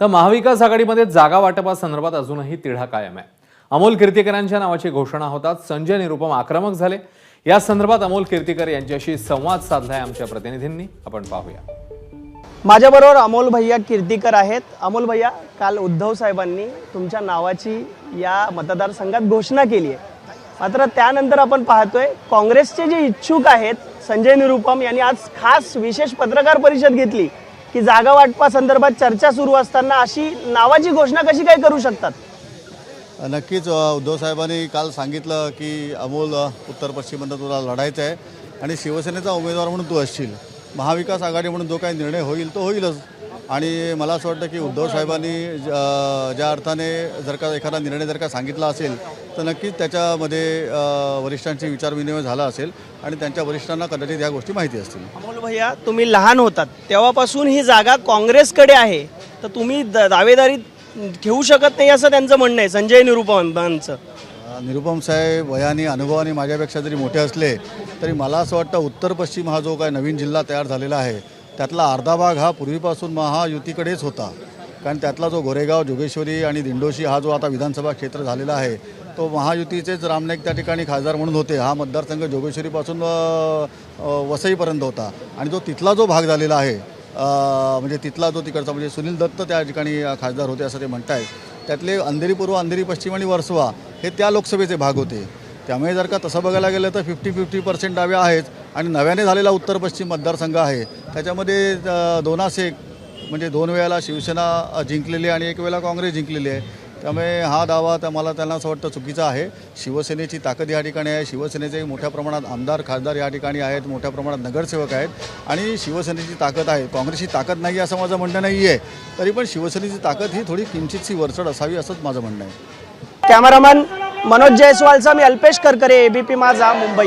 तर महाविकास आघाडीमध्ये जागा वाटपासंदर्भात अजूनही तिढा कायम आहे. अमोल कीर्तीकरांच्या नावाची घोषणा होताच संजय निरुपम आक्रमक झाले. या संदर्भात अमोल कीर्तीकर यांच्याशी संवाद साधलाय आमच्या प्रतिनिधींनी. आपण पाहूया. माझ्याबरोबर अमोल भैया कीर्तीकर आहेत. अमोल भैया काल उद्धव साहेबांनी तुमच्या नावाची या मतदारसंघात घोषणा केली आहे. मात्र त्यानंतर आपण पाहतोय काँग्रेसचे जे इच्छुक आहेत संजय निरुपम यांनी आज खास विशेष पत्रकार परिषद घेतली. की जागा वाटपासंदर्भात चर्चा सुरू असताना अशी नावाची घोषणा कशी काय करू शकतात? नक्कीच उद्धव साहेबांनी काल सांगितलं की अमोल उत्तर पश्चिममध्ये तुला लढायचं आहे आणि शिवसेनेचा उमेदवार म्हणून तू असशील. महाविकास आघाडी म्हणून जो काही निर्णय होईल तो होईलच. आणि मला असं वाटतं की उद्धव साहेबांनी ज्या अर्थाने जर का एखादा निर्णय जर का सांगितला असेल तर नक्कीच त्याच्यामध्ये अ, वरिष्ठांची विचारविनिमय झाला असेल आणि त्यांच्या वरिष्ठांना कदाचित या गोष्टी माहिती असतील. अमोल भैया तुम्ही लहान होतात. तेव्हापासून ही जागा काँग्रेसकडे आहे. तर तुम्ही द- दावेदारी घेऊ शकत नाही असं त्यांचं म्हणणं आहे संजय निरुपमांचं. निरुपम साहेब वयाने अनुभवाने माझ्यापेक्षा जरी मोठे असले तरी मला असं वाटतं उत्तर पश्चिम हा जो काय नवीन जिल्हा तयार झालेला आहे त्यातला अर्धा भाग हा पूर्वीपासून महायुतीकडेच होता. कारण त्यातला जो गोरेगाव जोगेश्वरी आणि दिंडोशी हा जो आता विधानसभा क्षेत्र झालेला आहे तो महायुतीचेच रामनाईक त्या ठिकाणी खासदार म्हणून होते. हा मतदारसंघ जोगेश्वरीपासून वसईपर्यंत होता. आणि जो तिथला जो भाग झालेला आहे म्हणजे तिथला जो तिकडचा म्हणजे सुनील दत्त त्या ठिकाणी खासदार होते असं ते म्हणतायत. त्यातले अंधेरी पूर्व अंधेरी पश्चिम आणि वर्सवा हे त्या लोकसभेचे भाग होते. त्यामुळे जर का तसं बघायला गेलं तर फिफ्टी फिफ्टी पर्सेंट डावे आहेत आणि नव्याने झालेला उत्तर पश्चिम मतदारसंघ आहे. त्याच्यामध्ये अ, म्हणजे दोन वेळेला शिवसेना जिंकलेली आणि एक वेळेला काँग्रेस जिंकलेली आहे. त्यामुळे हा दावा त्या मला त्यांना असं वाटतं चुकीचा आहे. शिवसेनेची ताकद या ठिकाणी आहे. शिवसेनेचे मोठ्या प्रमाणात आमदार खासदार या ठिकाणी आहेत. मोठ्या प्रमाणात नगरसेवक आहेत. आणि शिवसेनेची ताकद आहे. काँग्रेसची ताकद नाही आहे असं माझं म्हणणं नाही आहे तरी पण शिवसेनेची ताकद ही थोडी किंचितशी वरचढ असावी असंच माझं म्हणणं आहे. कॅमेरामॅन मनोज जयस्वालचा मी अल्पेश करकरे एबीपी माझा मुंबई.